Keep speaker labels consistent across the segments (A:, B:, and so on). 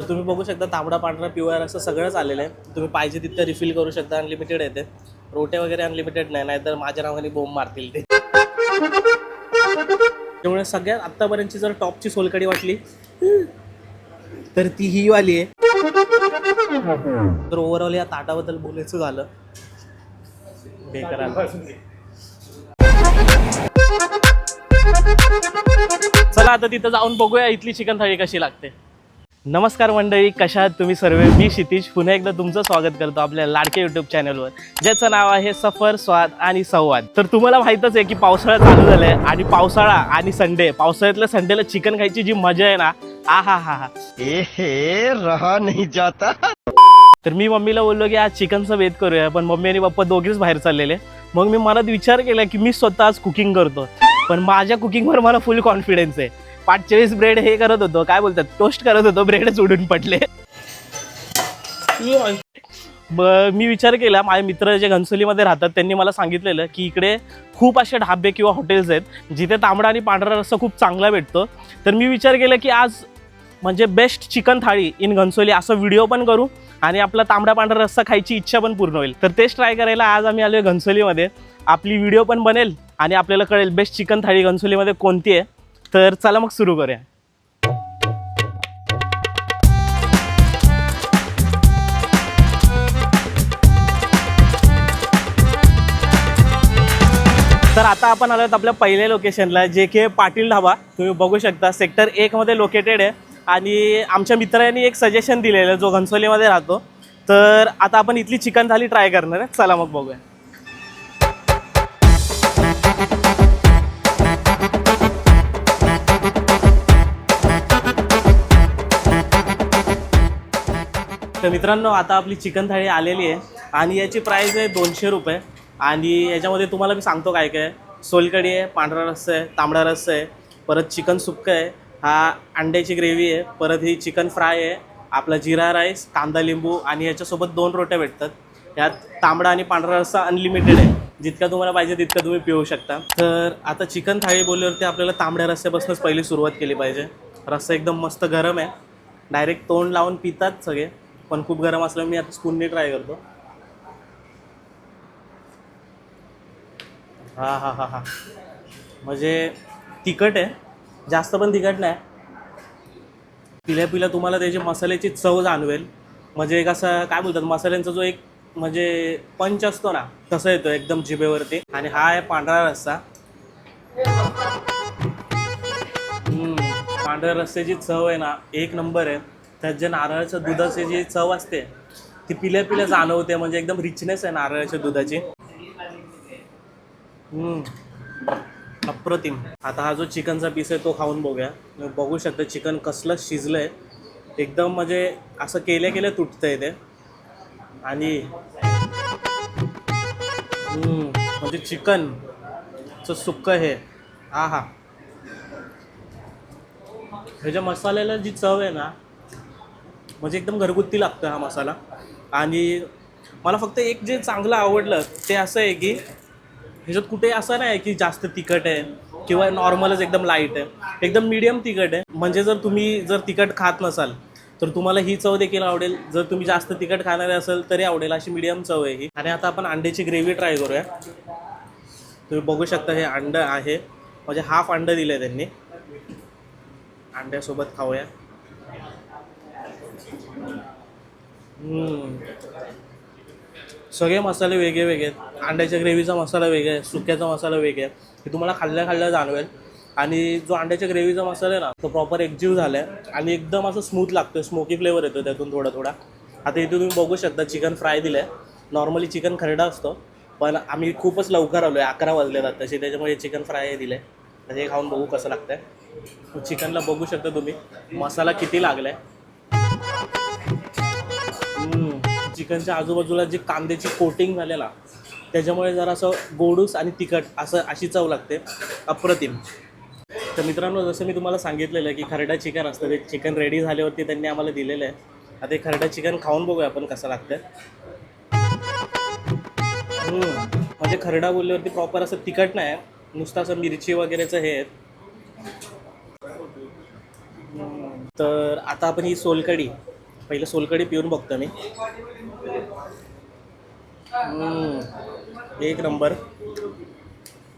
A: तुम्ही बघू शकता तांबडा पांढरा पिवळा असं सगळंच आलेलं आहे. तुम्ही पाहिजे तिथं रिफिल करू शकता अनलिमिटेड येते रोटे वगैरे अनलिमिटेड नाही नाहीतर माझ्या नावाने बोंब मारतील ते. त्यामुळे सगळ्यात आत्तापर्यंतची जर टॉपची सोलकडी वाटली तर ती ही वाली आहे. तर ओव्हरऑल या ताटाबद्दल बोलायचं झालं. बेकार चला आता तिथं जाऊन बघूया इथली चिकन थाळी कशी लागते. नमस्कार मंडळी कशा आहात तुम्ही सर्व? मी क्षितिज. पुन्हा एकदा तुमचं स्वागत करतो आपल्या लाडके युट्यूब चॅनलवर ज्याचं नाव आहे सफर स्वाद आणि संवाद. तर तुम्हाला माहीतच आहे की पावसाळा चालू झालाय आणि पावसाळा आणि संडे पावसाळ्यातल्या संडेला चिकन खायची जी मजा आहे ना आ हा हा. हा
B: रहा नहीं जाता.
A: तर मी मम्मीला बोललो की आज चिकनचा वेध करूया पण मम्मी आणि पप्पा दोघेच बाहेर चाललेले. मग मी मनात विचार केला की मी स्वतः आज कुकिंग करतो पण माझ्या कुकिंगवर मला फुल कॉन्फिडन्स आहे. पाचचाळीस ब्रेड हे करत होतो काय बोलतात? टोस्ट करत होतो ब्रेडच उडून पडले. ब- मी विचार केला माझे मित्र जे घनसोलीमध्ये राहतात त्यांनी मला सांगितलेलं की इकडे खूप असे ढाबे किंवा हॉटेल्स आहेत जिथे तांबडा आणि पांढरा रस्सा खूप चांगला भेटतो. तर मी विचार केला की आज म्हणजे best chicken thali in Ghansoli असा व्हिडिओ पण करू आणि आपला तांबडा पांढरा रस्सा खायची इच्छा पण पूर्ण होईल. तर तेच ट्राय करायला आज आम्ही आलोय घनसोलीमध्ये. आपली व्हिडिओ पण बनेल. आणि आपल्याला कळेल बेस्ट चिकन थाळी घनसोलीमध्ये कोणती आहे. तर चला मग सुरू करूया. तर आता आपण आलो आपल्या पहिल्या लोकेशनला जे की पाटील ढाबा. तुम्ही बघू शकता सेक्टर एकमध्ये लोकेटेड आहे. आणि आमच्या मित्रांनी एक सजेशन दिलेलं जो घनसोलीमध्ये राहतो. तर आता आपण इथली चिकन थाली ट्राय करणार आहे. चला मग बघूया. तर मित्रांनो आता आपली चिकन थाळी आलेली आहे. आणि याची प्राईस आहे दोनशे रुपये. आणि याच्यामध्ये तुम्हाला मी सांगतो काय काय सोलकडी आहे पांढरा रस्सा आहे तांबडा रस्सा आहे परत चिकन सुक्क आहे हा अंड्याची ग्रेव्ही आहे परत ही चिकन फ्राय आहे आपला जिरा राईस कांदा लिंबू आणि याच्यासोबत दोन रोट्या भेटतात. यात तांबडा आणि पांढरा रस्सा अनलिमिटेड आहे. जितका तुम्हाला पाहिजे तितका तुम्ही पिऊ शकता. तर आता चिकन थाळी बोलल्यावरती आपल्याला तांबड्या रस्स्यापासूनच पहिली सुरुवात केली पाहिजे. रस्सा एकदम मस्त गरम आहे. डायरेक्ट तोंड लावून पितात सगळे. पण खूप गरम असल्यामुळे मी आता स्पूनने ट्राय करतो. हा हा हा हा. म्हणजे तिखट आहे. जास्त पण तिखट नाही. पिल्या पिल्या तुम्हाला त्याची मसाल्याची चव जाणवेल. म्हणजे एक असं काय बोलतात मसाल्यांचा जो एक म्हणजे पंच असतो ना तसं येतो एकदम जिभेवरती. आणि हा आहे पांढरा रस्सा. पांढऱ्या रस्त्याची चव आहे ना एक नंबर आहे. त्यात जे नारळाच्या दुधाची जी चव असते ती पिल्या पिल्या जाणवते म्हणजे एकदम रिचनेस आहे नारळाच्या दुधाची. अप्रतिम. आता हा जो चिकनचा पीस आहे तो खाऊन बघूया. बघू शकता चिकन कसलं शिजलंय. एकदम म्हणजे असं केल्या केल्या तुटतंय ते. आणि म्हणजे चिकन चं सुक्क हे. हा हा ह्याच्या मसाल्याला जी चव आहे ना म्हणजे एकदम घरगुती लागतं हा मसाला. आणि मला फक्त एक जे चांगलं आवडलं ते असं आहे की ह्याच्यात कुठे असं नाही की जास्त तिखट आहे किंवा नॉर्मलच एकदम लाइट आहे. एकदम मीडियम तिखट आहे. म्हणजे जर तुम्ही जर तिखट खात नसाल तर तुम्हाला ही चव देखील आवडेल. जर तुम्ही जास्त तिखट खाणारे असेल तरी आवडेल. अशी मीडियम चव आहे ही. आणि आता आपण अंड्याची ग्रेव्ही ट्राय करूया. तुम्ही बघू शकता हे अंडं आहे. म्हणजे हाफ अंडं दिलं आहे त्यांनी. अंड्यासोबत खाऊया. सगळे मसाले वेगळे वेगळे आहेत. अंड्याच्या ग्रेव्हीचा मसाला वेगळा आहे सुक्याचा मसाला वेगळा आहे. हे तुम्हाला खाल्ल्या खाल्ल्या जाणवेल. आणि जो अंड्याच्या ग्रेव्हीचा मसाला आहे ना तो प्रॉपर एकजीव झाला आहे आणि एकदम असं स्मूथ लागतो स्मोकी फ्लेवर येतो त्यातून थोडा थोडा. आता इथे तुम्ही बघू शकता चिकन फ्राय दिलं आहे नॉर्मली चिकन खरडा असतो पण आम्ही खूपच लवकर आलो आहे अकरा वाजले जात तसे. त्याच्यामुळे चिकन फ्राय दिलं आहे हे खाऊन बघू कसं लागतं आहे चिकनला बघू शकता तुम्ही मसाला किती लागला आहे चिकनच्या आजूबाजूला जे कांद्याची कोटिंग झालेला त्याच्यामुळे जरा असं गोडूस आणि तिखट असं अशी चव लागते अप्रतिम. तर मित्रांनो जसं मी तुम्हाला सांगितलेलं आहे की खरडा चिकन असतं ते चिकन रेडी झाल्यावरती त्यांनी आम्हाला दिलेलं आहे. आता हे खरडा चिकन खाऊन बघूया आपण कसं लागतं. म्हणजे खरडा बोलल्यावरती प्रॉपर असं तिखट नाही नुसतं असं मिरची वगैरेचं हे तर आता आपण ही सोलकडी पहिलं सोलकडी पिऊन बघतो मी. एक नंबर.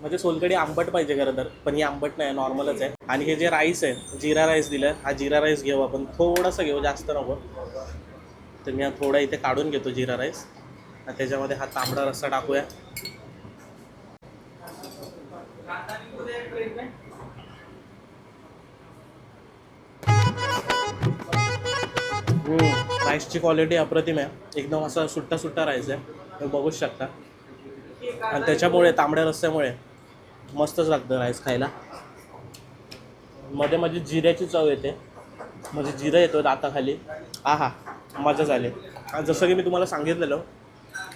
A: म्हणजे सोलकडी आंबट पाहिजे खरं तर पण ही आंबट नाही नॉर्मलच आहे. आणि हे जे राईस आहे जिरा राईस दिलं हा जिरा राईस घेऊ आपण. थोडासा घेऊ जास्त नको. तर मी हा थोडा इथे काढून घेतो जिरा राईस. आणि त्याच्यामध्ये हा तांबडा रस्सा टाकूया. हो, राईसची क्वालिटी अप्रतिम आहे. एकदम असा सुट्टा सुट्टा राईस आहे. तुम्ही बघूच शकता. आणि त्याच्यामुळे तांबड्या रस्त्यामुळे मस्तच लागतं राईस खायला. मध्ये माझी जिऱ्याची चव येते. म्हणजे जिरं येतो दाताखाली. आहा मजा झाली. आणि जसं की मी तुम्हाला सांगितलेलं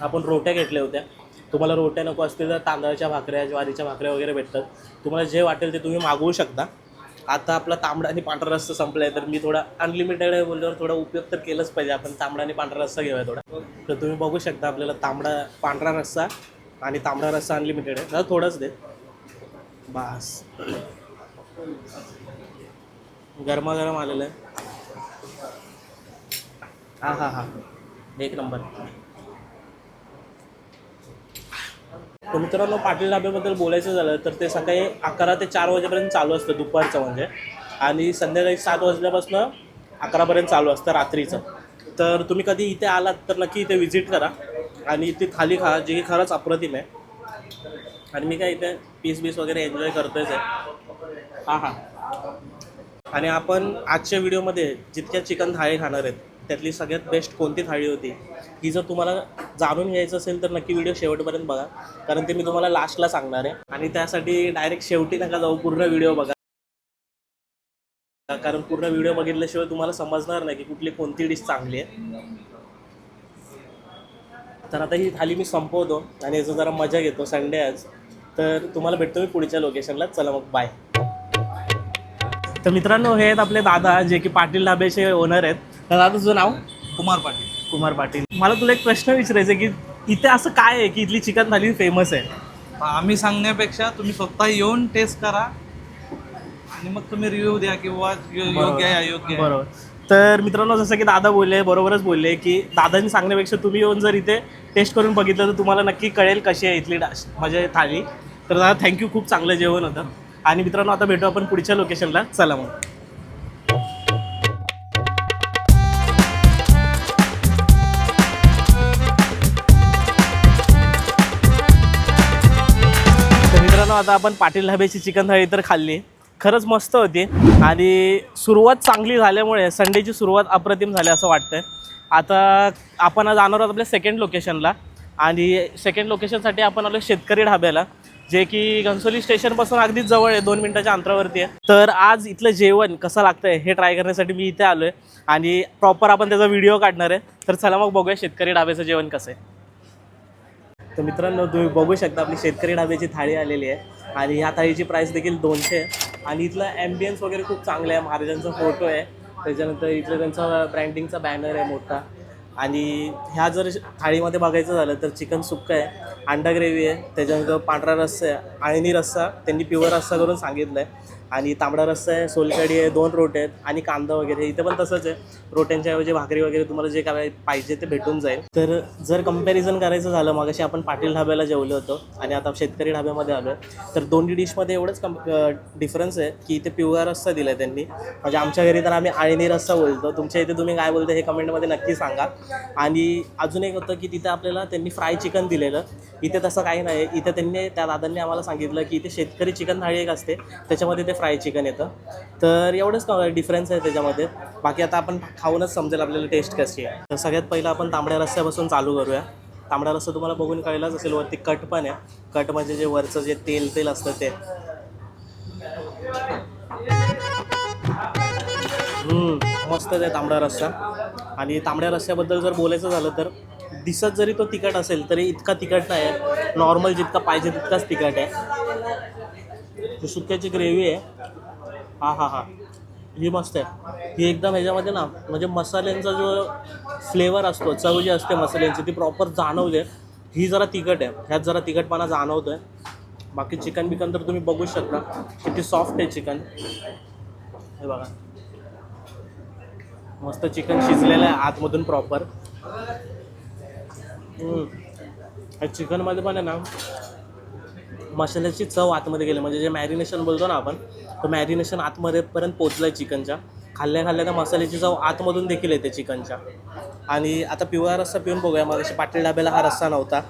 A: आपण रोट्या घेतल्या होत्या. तुम्हाला रोट्या नको असतील तर तांदळाच्या भाकऱ्या ज्वारीच्या भाकऱ्या वगैरे भेटतात. तुम्हाला जे वाटेल ते तुम्ही मागवू शकता. आता आपला तांबडा आणि पांढरा रस्सा संपलाय तर मी थोडा अनलिमिटेड आहे बोलल्यावर थोडा उपयोग तर केलाच पाहिजे. आपण तांबडा आणि पांढरा रस्ता घेऊया थोडा. तर तुम्ही बघू शकता आपल्याला तांबडा पांढरा रस्सा आणि तांबडा रस्सा अनलिमिटेड आहे. दादा थोडंच दे. बास. गरमागरम आलेलं आहे. हा हा हा. एक नंबर. तर मित्रांनो पाटील ढाब्याबद्दल बोलायचं झालं तर ते सकाळी अकरा ते चार वाजेपर्यंत चालू असतं दुपारचं म्हणजे. आणि संध्याकाळी सात वाजल्यापासून अकरापर्यंत चालू असतं रात्रीचं. तर तुम्ही कधी इथे आलात तर नक्की इथे व्हिजिट करा. आणि इथे थाली खा जे की खरंच अप्रतिम आहे. आणि मी काय इथे पीस बीस वगैरे एन्जॉय करतोच आहे. हां हां. आणि आपण आजच्या व्हिडिओमध्ये जितक्या चिकन थाळी खाणार आहेत त्यातली सगळ्यात बेस्ट कोणती थाळी होती ही जर तुम्हाला जाणून घ्यायचं असेल तर नक्की व्हिडिओ शेवटपर्यंत बघा. कारण ते मी तुम्हाला लास्टला सांगणार आहे. आणि त्यासाठी डायरेक्ट शेवटी नका जाऊ पूर्ण व्हिडिओ बघा. कारण पूर्ण व्हिडिओ बघितल्याशिवाय तुम्हाला समजणार नाही की कुठली कोणती डिश चांगली आहे. तर आता ही थाली मी संपवतो आणि याचं जरा मजा घेतो संडे आज. तर तुम्हाला भेटतो मी पुढच्या लोकेशनला चला मग बाय तर मित्रांनो हे आहेत आपले दादा जे की पाटील ढाब्याचे ओनर आहेत. तर दादा तुझं नाव?
C: कुमार पाटील.
A: कुमार पाटील. मला तुला एक प्रश्न विचारायचा आहे की इथे असं काय आहे की इथली चिकन थाली फेमस आहे?
C: आम्ही सांगण्यापेक्षा तुम्ही स्वतः येऊन टेस्ट करा आणि मग तुम्ही रिव्ह्यू द्या किंवा योग्य आहे अयोग्य आहे.
A: बरोबर. तर मित्रांनो जसं की दादा बोलले बरोबरच बोलले की दादांनी सांगण्यापेक्षा तुम्ही येऊन जर इथे टेस्ट करून बघितलं तर तुम्हाला नक्की कळेल कशी आहे इथली डाश म्हणजे थाली. तर दादा थँक्यू खूप चांगलं जेवण होतं. आणि मित्रांनो आता भेटू आपण पुढच्या लोकेशनला चला मग. मित्रांनो आता आपण पाटील ढाब्याची चिकन थाळी तर खाल्ली. खरंच मस्त होती. आणि सुरुवात चांगली झाल्यामुळे संडेची सुरुवात अप्रतिम झाली असं वाटतंय. आता आपण आज जाणार आहोत आपल्या सेकंड लोकेशनला आणि सेकंड लोकेशनसाठी आपण आलो शेतकरी ढाब्याला जे की घनसोली स्टेशनपासून अगदीच जवळ आहे दोन मिनटाच्या अंतरावरती आहे. तर आज इथलं जेवण कसं लागतंय हे ट्राय करण्यासाठी मी इथे आलो आहे आणि प्रॉपर आपण त्याचा व्हिडिओ काढणार आहे. तर चला मग बघूया शेतकरी ढाब्याचं जेवण कसं आहे. तर मित्रांनो तुम्ही बघू शकता आपली शेतकरी ढाब्याची थाळी आलेली आहे. आणि ह्या थाळीची प्राईस देखील दोनशे आहे. आणि इथला ॲम्बियन्स वगैरे खूप चांगला आहे. महाराजांचा फोटो आहे. त्याच्यानंतर इथलं त्यांचा ब्रँडिंगचा बॅनर आहे मोठा. आणि ह्या जर थाळीमध्ये बघायचं झालं तर चिकन सुक्का आहे अंडा ग्रेव्ही आहे त्याच्यानंतर पांढरा रस्सा आहे आळणी रस्सा त्यांनी प्युअर रस्सा करून सांगितलं आहे आणि तांबडा रस्सा आहे सोलकडी आहे दोन रोटे आहेत आणि कांदा वगैरे इथं पण तसंच आहे. रोट्यांच्या ऐवजी भाकरी वगैरे तुम्हाला जे काय पाहिजे ते भेटून जाईल. तर जर कंपॅरिझन करायचं झालं मग आपण पाटील ढाब्याला जेवलो होतो आणि आता शेतकरी ढाब्यामध्ये आलो आहे तर दोन्ही डिशमध्ये एवढंच कम डिफरन्स आहे की इथे पिवळा रस्सा दिला आहे त्यांनी. म्हणजे आमच्या घरी तर आम्ही आळणी रस्सा बोलतो. तुमच्या इथे तुम्ही काय बोलतो हे कमेंटमध्ये नक्की सांगा. आणि अजून एक होतं की तिथे आपल्याला त्यांनी फ्राय चिकन दिलेलं. इथे तसं काही नाही. इथे त्यांनी त्या दादांनी आम्हाला सांगितलं की इथे शेतकरी चिकन थाळी एक असते. त्याच्यामध्ये ते फ्राय चिकन येतं. तर एवढंच डिफरन्स आहे त्याच्यामध्ये? बाकी आता आपण खाऊनच समजेल आपल्याला टेस्ट कशी आहे. तर सगळ्यात पहिलं आपण तांबड्या रस्त्यापासून चालू करूया. तांबडा रस्सा तुम्हाला बघून कळलाच असेल वरती कट पण आहे. कट म्हणजे जे वरचं जे तेल तेल असतं ते. मस्त आहे तांबडा रस्सा. आणि तांबड्या रस्स्याबद्दल जर बोलायचं झालं तर दिसत जरी तो तिखट असेल तरी इतका तिखट नाही आहे. नॉर्मल जितका पाहिजे तितकाच तिखट आहे. सुक्याची ग्रेव्ही आहे हा हा हा. ही मस्त आहे. ही एकदम ह्याच्यामध्ये ना म्हणजे मसाल्यांचा जो फ्लेवर असतो चव जी असते मसाल्यांची ती प्रॉपर जाणवते. ही जरा तिखट आहे. ह्यात जरा तिखटपणा जाणवतो आहे बाकी चिकन बिकन तर तुम्ही बघू शकता. किती सॉफ्ट आहे चिकन हे बघा. मस्त चिकन शिजलेलं आहे आतमधून प्रॉपर चिकनमध्ये पण आहे ना मसाल्याची चव आतमध्ये गेली. म्हणजे जे मॅरिनेशन बोलतो ना आपण तर मॅरिनेशन आतमध्येपर्यंत पोचलं आहे चिकनच्या. खाल्ल्या खाल्ल्या तर मसाल्याची चव आतमधून देखील येते चिकनच्या. आणि आता पिवळा रस्सा पिऊन बघूया. मग पाटील डाब्याला हा रस्सा नव्हता.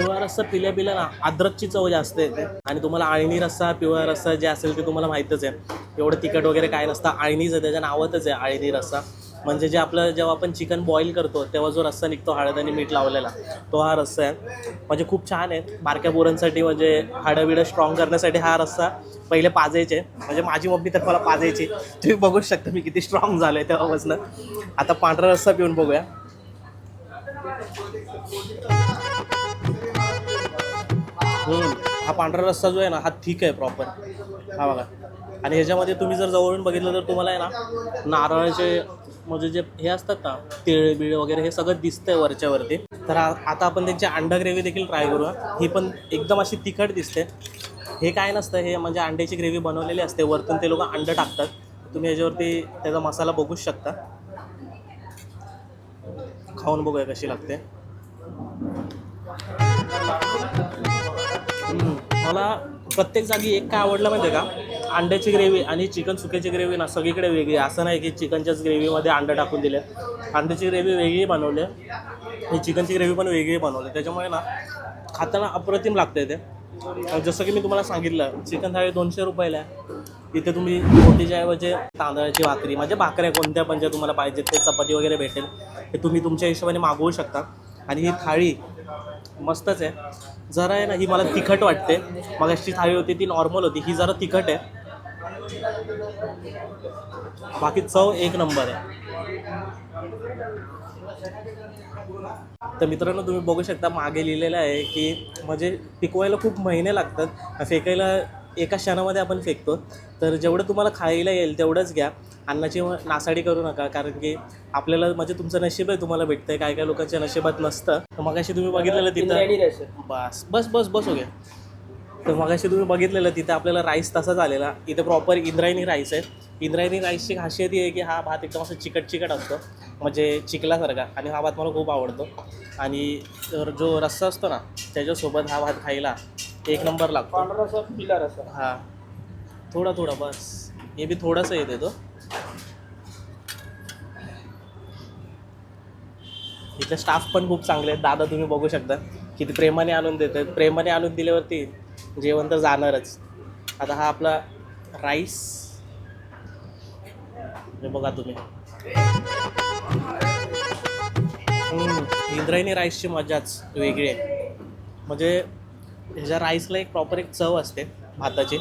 A: पिवळा रस्सा पिल्या पिल्या ना अद्रकची चव जास्त येते. आणि तुम्हाला आळणी रस्सा पिवळा रस्सा जे असेल ते तुम्हाला माहीतच आहे. एवढं तिखट वगैरे काय नसतं. आळणीच आहे त्याच्या नावातच आहे आळणी रस्सा. म्हणजे जे आपलं जेव्हा आपण चिकन बॉईल करतो तेव्हा जो रस्सा निघतो हळद आणि मीठ लावलेला तो हा रस्सा आहे. म्हणजे खूप छान आहे. बारक्या पोरांसाठी म्हणजे हाडंबिडं स्ट्रॉंग करण्यासाठी हा रस्सा पहिले पाजायचे. म्हणजे माझी मम्मी तर मला पाजायची. तुम्ही बघू शकता मी किती स्ट्रॉंग झालो आहे तेव्हापासून. आता पांढरा रस्सा पिऊन बघूया. हम्म. हा पांढरा रस्सा जो आहे ना हा ठीक आहे प्रॉपर हा बघा. आणि ह्याच्यामध्ये तुम्ही जर जवळून बघितलं तर तुम्हाला आहे ना नारळाचे म्हणजे जे हे असतात ना तिळ बिळ वगैरे हे सगळं दिसतंय वरच्यावरती. तर आता आपण त्यांची अंडा ग्रेव्ही देखील ट्राय करूया. ही पण एकदम अशी तिखट दिसते. हे काय नसतं हे म्हणजे अंड्याची ग्रेव्ही बनवलेली असते. वरतून ते लोक अंडं टाकतात. तुम्ही ह्याच्यावरती त्याचा मसाला बघूच शकता. खाऊन बघूया कशी लागते. मला प्रत्येक जागी एक काय आवडलं माहिती आहे का? अंड्याची ग्रेव्ही आणि चिकन सुक्याची ग्रेव्ही ना सगळीकडे वेगळी. आहे. असं नाही की चिकनच्याच ग्रेव्हीमध्ये अंडं टाकून दिले. अंड्याची ग्रेव्ही वेगळी बनवली. आहे आणि चिकनची ग्रेव्ही पण वेगळी बनवली. त्याच्यामुळे ना खाताना अप्रतिम लागते ते. आणि जसं की मी तुम्हाला सांगितलं चिकन थाळी दोनशे रुपयाला आहे. तिथे तुम्ही रोटीच्या ऐवजी तांदळाची भाकरी म्हणजे भाकऱ्या कोणत्या पण ज्या तुम्हाला पाहिजेत ते चपाती वगैरे भेटेल. ते तुम्ही तुमच्या हिशोबाने मागवू शकता. आणि ही थाळी मस्तच आहे. जरा आहे ना ही मला तिखट वाटते. मग अशी थाळी होती ती नॉर्मल होती. ही जरा तिखट आहे. बाकी चव एक नंबर आहे. तर मित्रांनो तुम्ही बघू शकता मागे लिहिलेलं आहे की म्हणजे पिकवायला खूप महिने लागतात. फेकायला एका क्षणामध्ये आपण फेकतो. तर जेवढं तुम्हाला खायला येईल तेवढंच घ्या. अन्नाची नासाडी करू नका कारण की आपल्याला म्हणजे तुमचं नशीब आहे तुम्हाला भेटतंय. काय काय लोकांच्या नशिबात नसतं. तर मगाशी तुम्ही बघितलेलं तिथं बस बस बस बस हो गया. तर मगाशी तुम्ही बघितलेलं तिथे आपल्याला राईस तसाच आलेला. इथे प्रॉपर इंद्रायणी राईस आहे. इंद्रायणी राईसची खासियत ही आहे की हा भात एकदम असं चिकट चिकट असतो. म्हणजे चिकलासारखा आणि हा भात मला खूप आवडतो. आणि जो रस्सा असतो ना त्याच्यासोबत हा भात खायला एक नंबर लागतो. हा. थोडा थोडा बस. हे बी थोडंसं येते तो. इथले स्टाफ पण खूप चांगले आहेत. दादा तुम्ही बघू शकता. किती प्रेमाने आणून देतात प्रेमाने आणून दिल्यावरती जेवण तर जाणारच. आता हा आपला राईस हे बघा तुम्ही. इंद्रायणी राईसची मजाच वेगळी आहे. म्हणजे ह्याच्या राईसला एक प्रॉपर एक चव असते भाताची.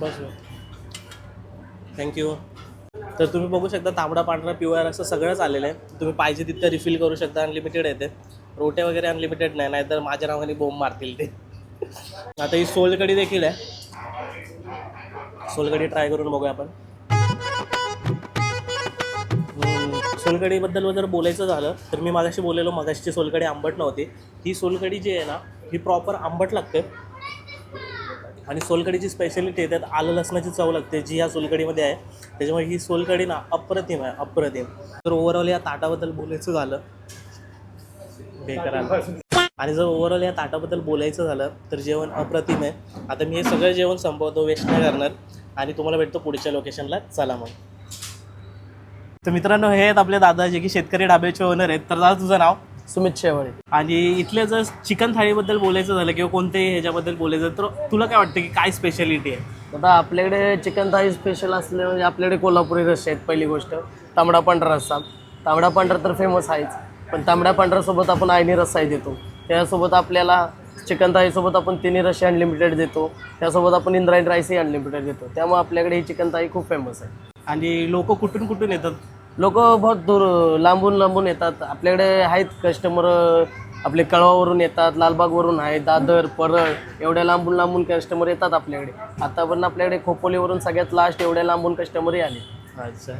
A: बस थँक्यू तर तुम्ही बघू शकता तांबडा पांढरा पिवळा असं सगळंच आलेलं आहे. तुम्ही पाहिजे तिथं रिफिल करू शकता अनलिमिटेड येते रोटे वगैरे अनलिमिटेड नाही नाहीतर माझ्या नावाने बोंब मारतील ते. आता ही सोलकडी देखील आहे. सोलकडी ट्राय करून बघूया आपण. सोलकडीबद्दल जर बोलायचं झालं तर मी मागाशी बोललेलो मागाशीची सोलकडी आंबट नव्हती. ही सोलकडी जी आहे ना ही प्रॉपर आंबट लागते. आणि सोलकडीची स्पेशालिटी आहे त्यात आलं लसणाची चव लागते जी ह्या सोलकडीमध्ये आहे. त्याच्यामुळे ही सोलकडी ना अप्रतिम आहे अप्रतिम. तर ओव्हरऑल या ताटाबद्दल बोलायचं झालं बेकार आणि जर ओव्हरऑल या ताटाबद्दल बोलायचं झालं तर जेवण अप्रतिम आहे. आता मी हे सगळं जेवण संपवतो वेस्ट नाही करणार. आणि तुम्हाला भेटतो पुढच्या लोकेशनला चला मग. तर मित्रांनो हे आहेत आपले दादा जे की शेतकरी डाब्याचे ओनर आहेत. तर दादा तुझं नाव?
D: सुमित शेवाळे.
A: आणि इथल्या जर चिकन थाळीबद्दल बोलायचं झालं किंवा कोणत्याही ह्याच्याबद्दल बोलायचं तर तुला काय वाटतं की काय स्पेशालिटी आहे?
D: आता आपल्याकडे चिकन थाळी स्पेशल असले म्हणजे आपल्याकडे कोल्हापुरी रस्से आहेत पहिली गोष्ट. तांबडा पांढरा रस्सा. तांबडा पांढरा तर फेमस आहेच. पण तांबड्या पांढऱ्यासोबत आपण आयनी रस्साही देतो. त्यासोबत आपल्याला चिकन थाळीसोबत आपण तिन्ही रस्से अनलिमिटेड देतो. त्यासोबत आपण इंद्रायणी राईसही अनलिमिटेड देतो. त्यामुळे आपल्याकडे ही चिकन थाळी खूप फेमस आहे.
A: आणि लोक कुठून कुठून येतात?
D: लोक बहुत दूर लांबून लांबून येतात. आपल्याकडे आहेत कस्टमर आपले कळवावरून येतात लालबागवरून आहेत दादर परळ एवढ्या लांबून लांबून कस्टमर येतात आपल्याकडे. आतापर्यंत आपल्याकडे खोपोलीवरून सगळ्यात लास्ट एवढ्या लांबून कस्टमरही आले.
A: अच्छा.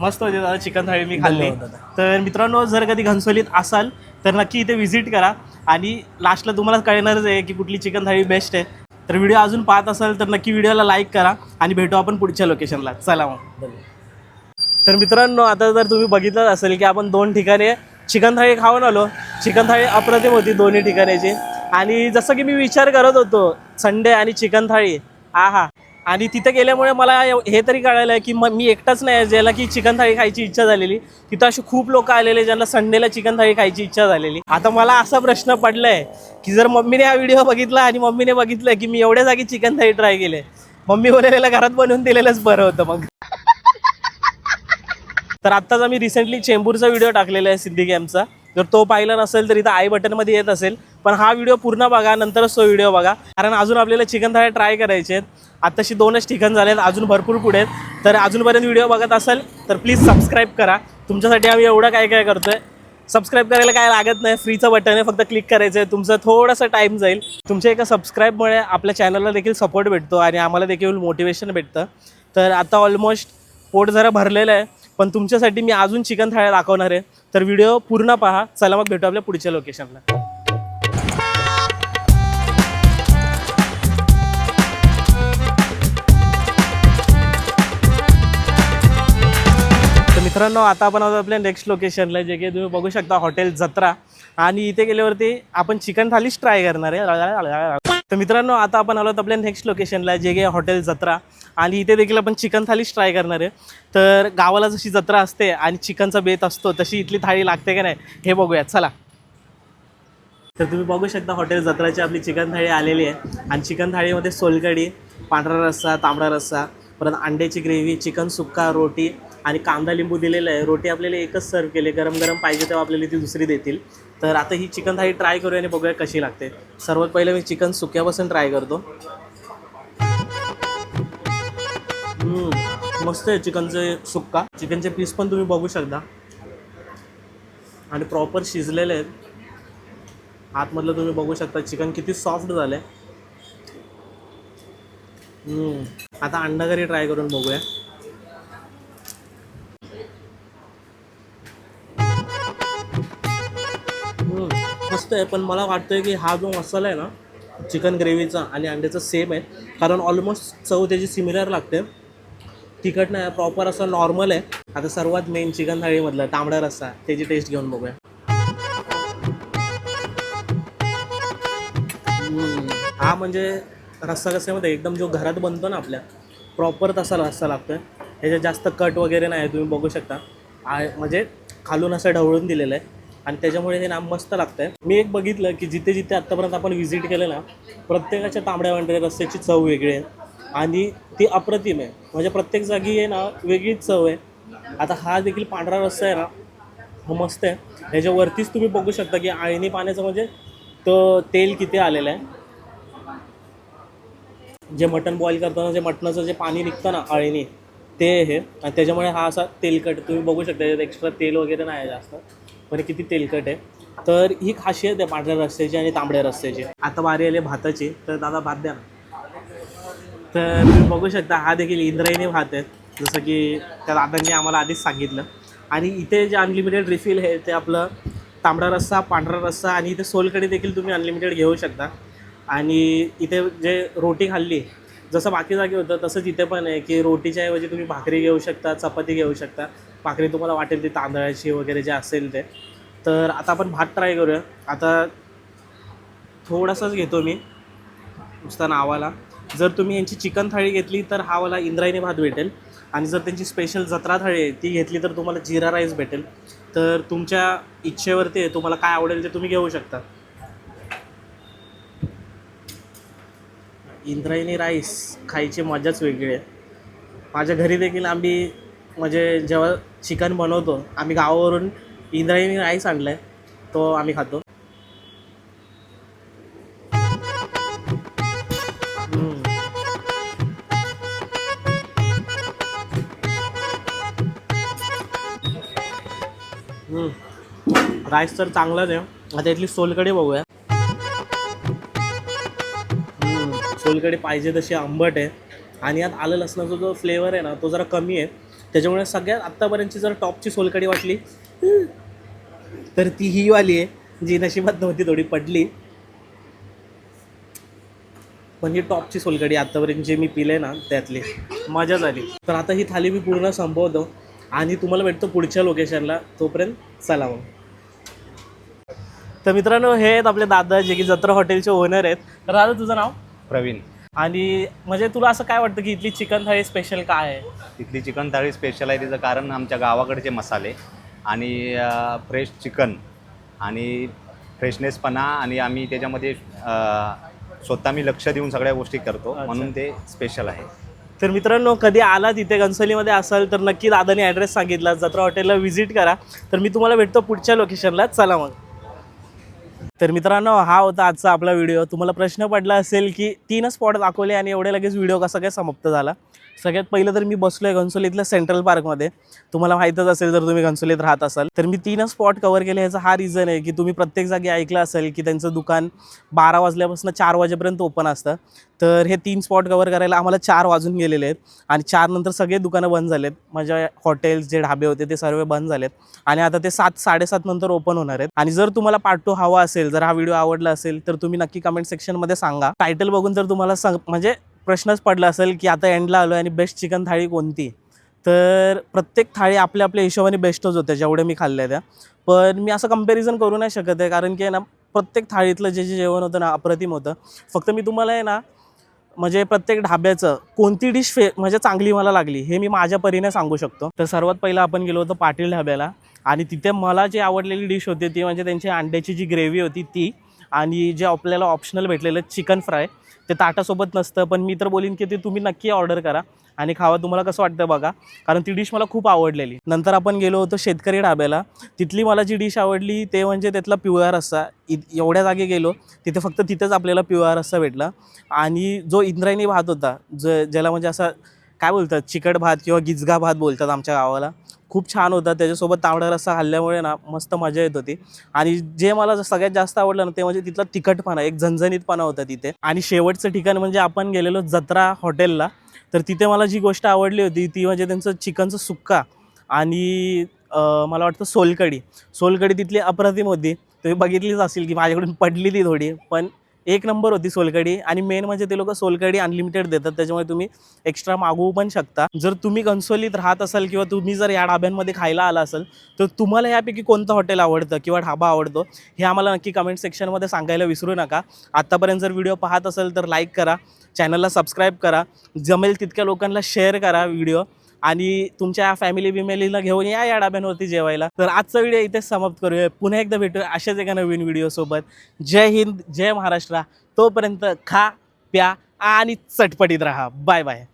A: मस्त होते दादा चिकन थाळी मी खाल्ली. तर मित्रांनो जर कधी घनसोलीत असाल तर नक्की इथे व्हिजिट करा. आणि लास्टला तुम्हाला कळणारच आहे की कुठली चिकन थाळी बेस्ट आहे. तर व्हिडिओ अजून पाहत असाल तर नक्की व्हिडिओला लाईक करा आणि भेटू आपण पुढच्या लोकेशनला चला मग. तर मित्रांनो आता जर तुम्ही बघितलं असेल की आपण दोन ठिकाणी चिकन थाळी खाऊन आलो. चिकन थाळी अप्रतिम होती दोन्ही ठिकाणीची. आणि जसं की मी विचार करत होतो संडे आणि चिकन थाळी हा हा आणि तिथे गेल्यामुळे मला हे तरी कळालं आहे की मग मी एकटाच नाही ज्याला की चिकन थाळी खायची इच्छा झालेली. तिथं असे खूप लोक आलेले ज्यांना संडेला चिकन थाळी खायची इच्छा झालेली. आता मला असा प्रश्न पडलाय की जर मम्मीने हा व्हिडिओ बघितला आणि मम्मीने बघितलं की मी एवढ्या जागी चिकन थाळी ट्राय केले मम्मी बोललेल्या घरात बनवून दिलेलंच बरं होतं मग. तर आत्ताच आम्ही रिसेंटली चेंबूरचा व्हिडिओ टाकलेला आहे सिद्धी कॅम्पचा जर तो पाहिला नसेल तर इथं आय बटनमध्ये येत असेल. पण हा व्हिडिओ पूर्ण बघा नंतरच तो व्हिडिओ बघा. कारण अजून आपल्याला चिकन थाळ्या ट्राय करायचे आहेत. आत्ताशी दोनच ठिकाण झाले आहेत अजून भरपूर पुढे आहेत. तर अजूनपर्यंत व्हिडिओ बघत असेल तर प्लीज सबस्क्राईब करा. तुमच्यासाठी आम्ही एवढं काय काय करतोय सबस्क्राईब करायला काय लागत नाही. फ्रीचं बटन आहे फक्त क्लिक करायचं आहे. तुमचं थोडंसं टाईम जाईल. तुमच्या एका सबस्क्राईबमुळे आपल्या चॅनलला देखील सपोर्ट भेटतो आणि आम्हाला देखील मोटिवेशन भेटतं. तर आता ऑलमोस्ट पोट जरा भरलेलं आहे. पण तुमच्यासाठी मी अजून चिकन थाळ्या दाखवणार आहे. तर व्हिडिओ पूर्ण पहा. चला मग भेटू आपल्या पुढच्या लोकेशनला मित्रांनो आता आपण आहोत आपल्या नेक्स्ट लोकेशनला जे की तुम्ही बघू शकता हॉटेल जत्रा. आणि इथे गेल्यावरती आपण चिकन थालीच ट्राय करणार आहे. तर मित्रांनो आता आपण आलो आपल्या नेक्स्ट लोकेशनला जे की हॉटेल जत्रा. आणि इथे देखील आपण चिकन थालीच ट्राय करणार आहे. तर गावाला जशी जत्रा असते आणि चिकनचा बेत असतो तशी इथली थाळी लागते का नाही हे बघूयात. चला. तर तुम्ही बघू शकता हॉटेल जत्राची आपली चिकन थाळी आलेली आहे. आणि चिकन थाळीमध्ये सोलकढी पांढरा रस्सा तांबडा रस्सा परत अंड्याची ग्रेव्ही चिकन सुक्का रोटी आणि कांदा लिंबू दिलेलं आहे. रोटी आपल्याला एकच सर्व केले गरम गरम पाहिजे तेव्हा आपल्याला ती दुसरी देतील. तर आता ही चिकन थाळी ट्राय करूया आणि बघूया कशी लागते. सर्वात पहिले मी चिकन सुक्यापासून ट्राय करतो. मस्त आहे चिकनचे सुक्का. चिकनचे पीस पण तुम्ही बघू शकता. आणि प्रॉपर शिजलेले आहेत. आतमधलं तुम्ही बघू शकता चिकन किती सॉफ्ट झालं आहे आता अंडा करी ट्राय करून बघूया. आहे पण मला वाटतंय की हा जो मसाला आहे ना चिकन ग्रेव्हीचा आणि अंड्याचा सेम आहे. कारण ऑलमोस्ट चव त्याची सिमिलर लागते. तिखट नाही प्रॉपर असं नॉर्मल आहे. आता सर्वात मेन चिकन थाळीमधलं तांबडा रस्सा त्याची टेस्ट घेऊन बघूया. हा म्हणजे रस्सा कशामध्ये एकदम जो घरात बनतो ना आपल्या प्रॉपर तसा रस्सा लागतोय. ह्याच्यात जास्त कट वगैरे नाही तुम्ही बघू शकता. म्हणजे खालून असं ढवळून दिलेलं आहे. आणि त्याच्यामुळे हे नाम मस्त लागतंय. मी एक बघितलं की जिथे जिथे आत्तापर्यंत आपण व्हिजिट केलं ना प्रत्येकाच्या तांबड्या वांड्या रस्त्याची चव वेगळी आहे. आणि ती अप्रतिम आहे. म्हणजे प्रत्येक जागी आहे ना वेगळीच चव आहे. आता हा देखील पांढरा रस्सा आहे ना हा मस्त आहे. ह्याच्यावरतीच तुम्ही बघू शकता की आळणी पाण्याचं म्हणजे तो तेल किती आलेलं आहे. जे मटण बॉईल करताना जे मटणाचं जे पाणी निघतं ना अळीने ते हे आणि त्याच्यामुळे हा असा तेलकट तुम्ही बघू शकता त्याच्यात एक्स्ट्रा तेल वगैरे नाही आहे जास्त. पण किती तेलकट आहे. तर ही खासियत आहे पांढऱ्या रस्त्याची आणि तांबड्या रस्त्याची. आता वारी आले भाताची तर दादा भात द्या ना. तर तुम्ही बघू शकता हा देखील इंद्रायणी भात आहे. जसं की त्या दादांनी आम्हाला आधीच सांगितलं. आणि इथे जे अनलिमिटेड रिफिल आहे ते आपलं तांबडा रस्सा पांढरा रस्सा आणि इथे सोलकडे देखील तुम्ही अनलिमिटेड घेऊ शकता. आणि इथे जे रोटी खाल्ली जसं बाकी जागी होतं तसंच इथे पण आहे की रोटीच्या ऐवजी तुम्ही भाकरी घेऊ शकता चपाती घेऊ शकता. भाकरी तुम्हाला वाटेल ती तांदळाची वगैरे जे असेल ते. तर आता आपण भात ट्राय करूया. आता थोडासाच घेतो मी. नुसता नावाला. जर तुम्ही यांची चिकन थाळी घेतली तर हा मला इंद्रायणी भात भेटेल. आणि जर त्यांची स्पेशल जत्रा थाळी आहे ती घेतली तर तुम्हाला जिरा राईस भेटेल. तर तुमच्या इच्छेवरती आहे तुम्हाला काय आवडेल ते तुम्ही घेऊ शकता. इंद्रायणी राईस खायची मजाच वेगळी आहे. माझ्या घरी देखील आम्ही म्हणजे जेव्हा चिकन बनवतो आम्ही गावावरून इंद्रायणी राईस आणला आहे तो आम्ही खातो. राईस तर चांगलाच आहे. आता इथली सोलकढी बघूया. हम्म. सोलकढी पाहिजे तशी आंबट आहे. आणि यात आलं लसणाचा जो फ्लेवर आहे ना तो जरा कमी आहे. त्याच्यामुळे सगळ्यात आत्तापर्यंतची जर टॉपची सोलकढी वाटली तर ती ही वाली आहे जी नशिबात नव्हती थोडी पडली. पण ही टॉपची सोलकडी आतापर्यंत जे मी पिले ना त्यातली मजा झाली तर आता ही थाली मी पूर्ण संपवतो. आणि तुम्हाला भेटतो पुढच्या लोकेशनला तोपर्यंत चला मग. तर मित्रांनो हे आहेत आपले दादा जे की जत्रा हॉटेलचे ओनर आहेत. तर दादा तुझं नाव?
E: प्रवीण.
A: आणि म्हणजे तुला असं काय वाटतं की इथली चिकन थाळी स्पेशल काय आहे?
E: इथली चिकन थाळी स्पेशल आहे तिचं कारण आमच्या गावाकडचे मसाले आणि फ्रेश चिकन आणि फ्रेशनेसपणा आणि आम्ही त्याच्यामध्ये अ, स्वतः मी लक्ष देऊन सगळ्या गोष्टी करतो
A: अच्छा.
E: म्हणून ते स्पेशल आहे.
A: तर मित्रांनो कधी आला तिथे घनसोलीमध्ये असाल तर नक्की दादाने ॲड्रेस सांगितला. जत्रा हॉटेलला व्हिजिट करा. तर मी तुम्हाला भेटतो पुढच्या लोकेशनला चला मग. तर मित्रांनो हा होता आजचा आपला व्हिडिओ. तुम्हाला प्रश्न पडला असेल की तीन स्पॉट दाखवले आणि एवढे लगेच व्हिडिओ कसा काय समाप्त झाला? सगळ्यात पहिलं तर मी बसलो आहे घनसोलीतल्या सेंट्रल पार्कमध्ये तुम्हाला माहीतच असेल जर तुम्ही घनसोलीत राहत असाल. तर मी तीनच स्पॉट कवर केले ह्याचा हा रिझन आहे की तुम्ही प्रत्येक जागी ऐकलं असेल की त्यांचं दुकान बारा वाजल्यापासून चार वाजेपर्यंत ओपन असतं. तर हे तीन स्पॉट कवर करायला आम्हाला चार वाजून गेलेले आहेत. आणि चार नंतर सगळे दुकानं बंद झालेत. माझ्या हॉटेल्स जे ढाबे होते ते सर्व बंद झालेत. आणि आता ते सात साडेसात नंतर ओपन होणार आहेत. आणि जर तुम्हाला पार्ट टू हवा असेल जर हा व्हिडिओ आवडला असेल तर तुम्ही नक्की कमेंट सेक्शनमध्ये सांगा. टायटल बघून जर तुम्हाला सांग म्हणजे प्रश्नच पडला असेल की आता एंडला आलो आणि बेस्ट चिकन थाळी कोणती? तर प्रत्येक थाळी आपल्या आपल्या हिशोबाने बेस्टच होत्या जेवढ्या मी खाल्ल्या त्या. पण मी असं कंपॅरिझन करू नाही शकत आहे कारण की आहे ना प्रत्येक थाळीतलं जे जे जेवण होतं ना अप्रतिम होतं. फक्त मी तुम्हाला आहे ना म्हणजे प्रत्येक ढाब्याचं कोणती डिश फे म्हणजे चांगली मला लागली हे मी माझ्या परीने सांगू शकतो. तर सर्वात पहिलं आपण गेलो होतो पाटील ढाब्याला आणि तिथे मला जी आवडलेली डिश होती ती म्हणजे त्यांची अंड्याची जी ग्रेव्ही होती ती आणि जे आपल्याला ऑप्शनल भेटलेलं चिकन फ्राय ते ताटासोबत नसतं. पण मी तर बोलीन की ते तुम्ही नक्की ऑर्डर करा आणि खावा. तुम्हाला कसं वाटतं बघा. कारण ती डिश मला खूप आवडलेली. नंतर आपण गेलो होतो शेतकरी ढाब्याला. तिथली मला जी डिश आवडली ते म्हणजे त्यातला पिवळा रस्सा. इ एवढ्या जागी गेलो तिथे फक्त तिथेच आपल्याला पिवळा रस्सा भेटला. आणि जो इंद्रायणी भात होता ज ज्याला म्हणजे असा काय बोलतात चिकट भात किंवा गिजगा भात बोलतात आमच्या गावाला खूप छान होता त्याच्यासोबत तांबडा रस्सा खाल्ल्यामुळे ना मस्त मजा येत होती. आणि जे मला सगळ्यात जास्त आवडलं ना ते म्हणजे तिथला तिखटपणा एक झणझणीतपणा होता तिथे. आणि शेवटचं ठिकाण म्हणजे आपण गेलेलो जत्रा हॉटेलला. तर तिथे मला जी गोष्ट आवडली होती ती म्हणजे त्यांचं चिकनचं सुक्का आणि मला वाटतं सोलकडी सोलकडी तिथली अप्रतिम होती. तुम्ही बघितलीच असेल की माझ्याकडून पडली ती थोडी पण एक नंबर होती सोलकडी आणि मेन म्हणजे ते लोक सोलकडी अनलिमिटेड देतात. त्याच्यामुळे तुम्ही एक्स्ट्रा मागवू पण शकता. जर तुम्ही कन्सोलीत राहत असाल किंवा तुम्ही जर या ढाब्यांमध्ये खायला आला असाल तर तुम्हाला यापैकी कोणतं हॉटेल आवडतं किंवा ढाबा आवडतो हे आम्हाला नक्की कमेंट सेक्शनमध्ये सांगायला विसरू नका. आत्तापर्यंत जर व्हिडिओ पाहत असेल तर लाईक करा चॅनलला सबस्क्राईब करा जमेल तितक्या लोकांना शेअर करा व्हिडिओ आणि तुमच्या फॅमिली विमेलीला घेऊन या या डाब्यांवरती जेवायला. तर आजचा व्हिडिओ इथेच समाप्त करूया. पुन्हा एकदा भेटूया अशाच एका नवीन व्हिडिओसोबत जय हिंद जय महाराष्ट्र. तोपर्यंत खा प्या आणि चटपटीत राहा. Bye bye